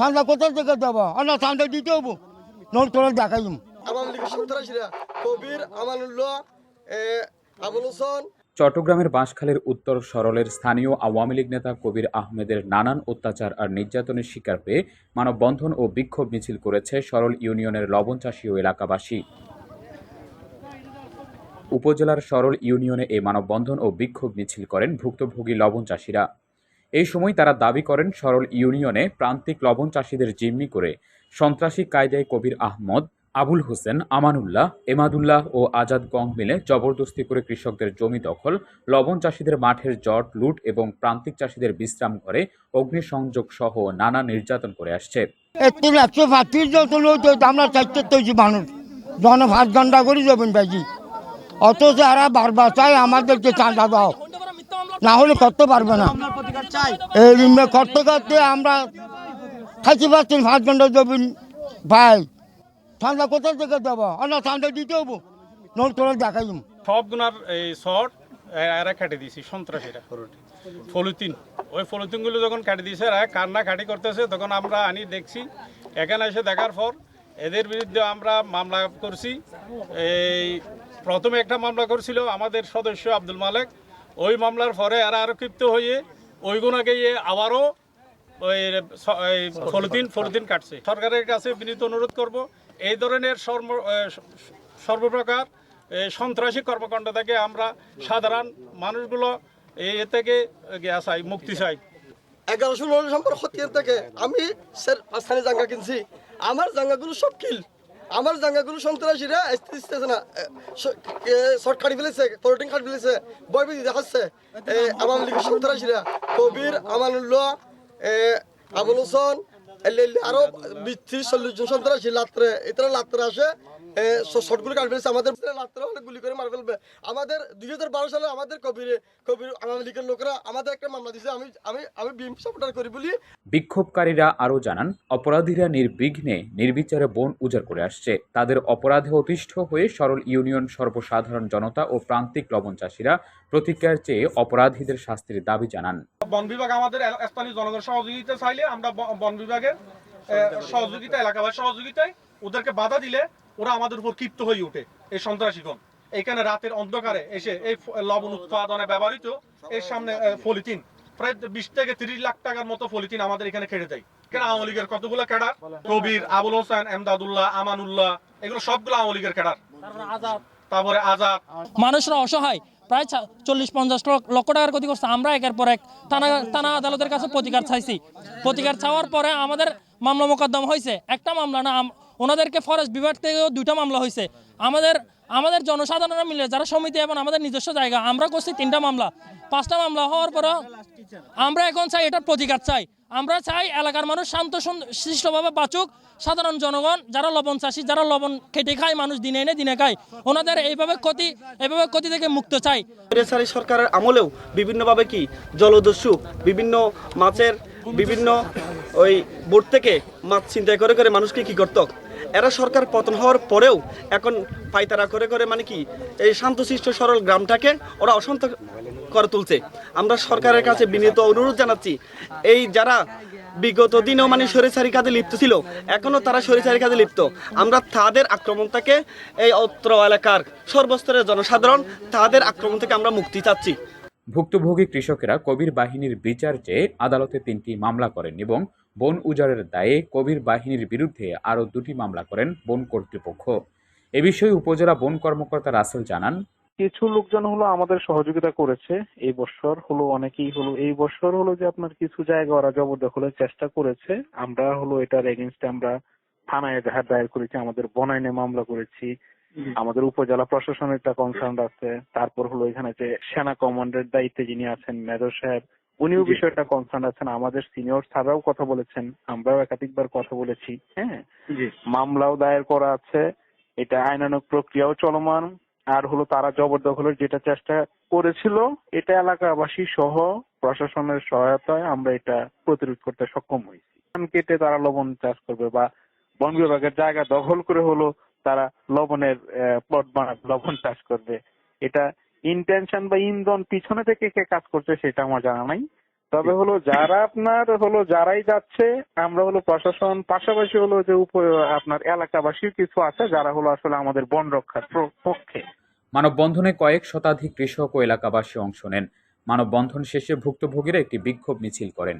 ঠান্ডা কোথা থেকে দেবো আর না ঠান্ডা দিতে হব। নোট করে দেখাই আওয়ামী লীগের সন্ত্রাসীরা কবির আমানুল্লাহ আবুল হোসেন। চট্টগ্রামের বাঁশখালীর উত্তর সরলের স্থানীয় আওয়ামী লীগ নেতা কবির আহমেদের নানান অত্যাচার আর নির্যাতনের শিকার পেয়ে মানববন্ধন ও বিক্ষোভ মিছিল করেছে সরল ইউনিয়নের লবণ লবণচাষী ও এলাকাবাসী। উপজেলার সরল ইউনিয়নে এই মানববন্ধন ও বিক্ষোভ মিছিল করেন ভুক্তভোগী লবণ চাষিরা। এই সময় তারা দাবি করেন সরল ইউনিয়নে প্রান্তিক লবণ চাষিদের জিম্মি করে সন্ত্রাসী কায়দায় কবির আহমদ, আবুল হোসেন, আমানুল্লাহ, এমাদুল্লাহ ও আজাদ গং মিলে জবরদস্তি করে কৃষকদের জমি দখল, লবণ চাষিদের মাঠের জট, লুট এবং প্রান্তিক চাষিদের বিশ্রাম ঘরে অগ্নিসংযোগ সহ নানা নির্যাতন করে আসছে। অথচ এরা বারবার চাই আমাদেরকে চাঁদা দাও। না হলে করতে পারবে না। এই করতে করতে আমরা খাইতে পারছি ঘণ্টা যাবেন ভাই ঠান্ডা কোথা থেকে দেবো? আর না ঠান্ডা দিতে হব। নোট করে দেখাই সবগুনার এই শর্ট এরা কেটে দিয়েছি সন্ত্রাসীরা। ফলুতিন ওই ফলুতিনগুলো যখন কেটে দিয়েছে এরা কান্না কাটি করতেছে। তখন আমরা আনি দেখছি। এখানে এসে দেখার পর এদের বিরুদ্ধে আমরা মামলা করছি। এই প্রথমে একটা মামলা করছিল আমাদের সদস্য আব্দুল মালেক। ওই মামলার পরে এরা আরও ক্ষিপ্ত হয়ে ওইগুলোকে ইয়ে আবারও ওই ফলদিন ফলুতিন কাটছে। সরকারের কাছে বিনীত অনুরোধ করব, এই ধরনের সর্ব সর্বপ্রকার সন্ত্রাসী কর্মকাণ্ড থেকে আমরা সাধারণ মানুষগুলো এই থেকে চাই, মুক্তি চাই। এগারোশো সম্পর্ক হতিয়ার থেকে আমি স্যার পাঁচখানি জাঙ্গা কিনছি। আমার জাঙ্গাগুলো সব কিল। আমার জাঙ্গাগুলো সন্ত্রাসীরা আসতে না। শর্ট কাটি ফেলেছে, পলিটিং কাটি ফেলেছে বই বিধি দেখাচ্ছে। আওয়ামী লীগের সন্ত্রাসীরা, কবির, আমানুল্লাহ আবুল হোসেন আরও বিশ চল্লিশ জন সন্ত্রাসী লাত্রে এটা লাত্রে আসে। শর্টগুলো কাটি ফেলেছে আমাদের লাত্রে হলে গুলি করে মার ফেলবে আমাদের দুই হাজার বারো সালে আমাদের কবিরে কবির আওয়ামী লীগের লোকেরা আমাদের একটা মামলা দিছে আমি আমি আমি সাপোর্টার করি বলি। বিক্ষোভকারীরা আরও জানান অপরাধীরা নির্বিঘ্নে নির্বিচারে বন উজাড় করে আসছে। তাদের অপরাধে অতিষ্ঠ হয়ে সরল ইউনিয়ন সর্বসাধারণ জনতা ও প্রান্তিক লবণ চাষিরা প্রতিক্রিয়ার চেয়ে অপরাধীদের শাস্তির দাবি জানান। বন বিভাগ আমাদের স্থানীয় জনগণ সহযোগিতা চাইলে আমরা বন বিভাগের সহযোগিতা এলাকাবাসী সহযোগিতায় ওদেরকে বাধা দিলে ওরা আমাদের উপর ক্ষিপ্ত হয়ে ওঠে এই সন্ত্রাসীগণ। এখানে রাতের অন্ধকারে এসে এই লবণ উৎপাদনে ব্যবহৃত এর সামনে এ, পলিথিন। প্রায় বিশ থেকে তিরিশ লাখ টাকার মতো পলিথিন আমাদের এখানে খেড়ে দেয়। এখানে আওয়ামী লীগের কতগুলো ক্যাডার? কবির আবুল হোসেন এমদাদুল্লাহ আমানুল্লাহ এগুলো সবগুলো আওয়ামী লীগের ক্যাডার। তারপরে আজাদ। মানুষরা অসহায় প্রায় চল্লিশ পঞ্চাশ লক্ষ লক্ষ টাকার ক্ষতি করছে। আমরা একের পর এক থানা থানা আদালতের কাছে প্রতিকার চাইছি। প্রতিকার চাওয়ার পরে আমাদের মামলা মোকদ্দম হয়েছে। একটা মামলা না ওনাদেরকে ফরেস্ট বিভাগ থেকেও দুইটা মামলা হয়েছে। আমাদের আমাদের জনসাধারণ মিলে, যারা সমিতি এবং আমাদের নিজস্ব জায়গা, আমরা করছি তিনটা মামলা। পাঁচটা মামলা হওয়ার পরে আমরা এখন চাই এটার প্রতিকার চাই। আমরা চাই এলাকার মানুষ শান্ত শিষ্টভাবে বাঁচুক। সাধারণ জনগণ, যারা লবণ চাষি, যারা লবণ খেটে খায়, মানুষ দিনে এনে দিনে খায়। ওনাদের এইভাবে ক্ষতি এইভাবে ক্ষতি থেকে মুক্ত চাই। সরকারের আমলেও বিভিন্নভাবে কি জলদস্যু, বিভিন্ন মাছের, বিভিন্ন ওই বোট থেকে মাছ চিন্তাই করে করে মানুষকে কি করত? এরা সরকার পতন হওয়ার পরেও এখন পাইতারা করে করে মানে কি, এই শান্তশিষ্ট সরল গ্রামটাকে ওরা অশান্ত করে তুলছে। আমরা সরকারের কাছে বিনীত অনুরোধ জানাচ্ছি, এই যারা বিগত দিনেও মানে সরিচারি কাজে লিপ্ত ছিল এখনও তারা সরিচারি কাজে লিপ্ত। আমরা তাদের আক্রমণ থেকে এই অত্র এলাকার সর্বস্তরের জনসাধারণ তাদের আক্রমণ থেকে আমরা মুক্তি চাচ্ছি। ভুক্তভোগী কৃষকেরা কবির বাহিনীর বিচার চেয়ে আদালতে তিনটি মামলা করেন এবং বন উজাড়ের দায়ে কবির বাহিনীর বিরুদ্ধে আরও দুটি মামলা করেন বন কর্তৃপক্ষ। এ বিষয়ে উপজেলা বন কর্মকর্তা রাসেল জানান, কিছু লোকজন হলো আমাদের সহযোগিতা করেছে। এই বছর হলো অনেকেই হলো, এই বছর হলো যে আপনার কিছু জায়গা ওরা জবরদখলের চেষ্টা করেছে। আমরা হলো এটার এগেনস্টে আমরা থানায় এজাহার দায়ের করেছি, আমাদের বনায়নে মামলা করেছি। আমাদের উপজেলা প্রশাসনের একটা কনসার্ন আছে। তারপর হলো এখানে যে সেনা কমান্ডের দায়িত্বে যিনি আছেন মেজর সাহেব উনিও বিষয়টা কনসার্ন আছেন। আমাদের সিনিয়র স্যাররাও কথা বলেছেন। আমরাও একাধিকবার কথা বলেছি হ্যাঁ? মামলাও দায়ের করা আছে। এটা আইনানুগ প্রক্রিয়াও চলমান। আর হলো তারা জবরদখলের যেটা চেষ্টা করেছিল এটা এলাকাবাসী সহ প্রশাসনের সহায়তায় আমরা এটা প্রতিরোধ করতে সক্ষম হয়েছি। কেটে তারা লবণ চাষ করবে বা বন বিভাগের জায়গা দখল করে হলো তারা লবণের প্লট বানাবে লবণ চাষ করবে। এটা ইন্টেনশন বা ইন্ধন পিছনে থেকে কে কাজ করছে সেটা আমার জানা নাই। তবে হলো যারা আপনার হলো যারাই যাচ্ছে, আমরা হলো প্রশাসন, পাশাপাশি হলো যে আপনার এলাকাবাসী কিছু আছে যারা হলো আসলে আমাদের বন রক্ষার পক্ষে। মানববন্ধনে কয়েক শতাধিক কৃষক ও এলাকাবাসী অংশ নেন। মানববন্ধন শেষে ভুক্তভোগীরা একটি বিক্ষোভ মিছিল করেন।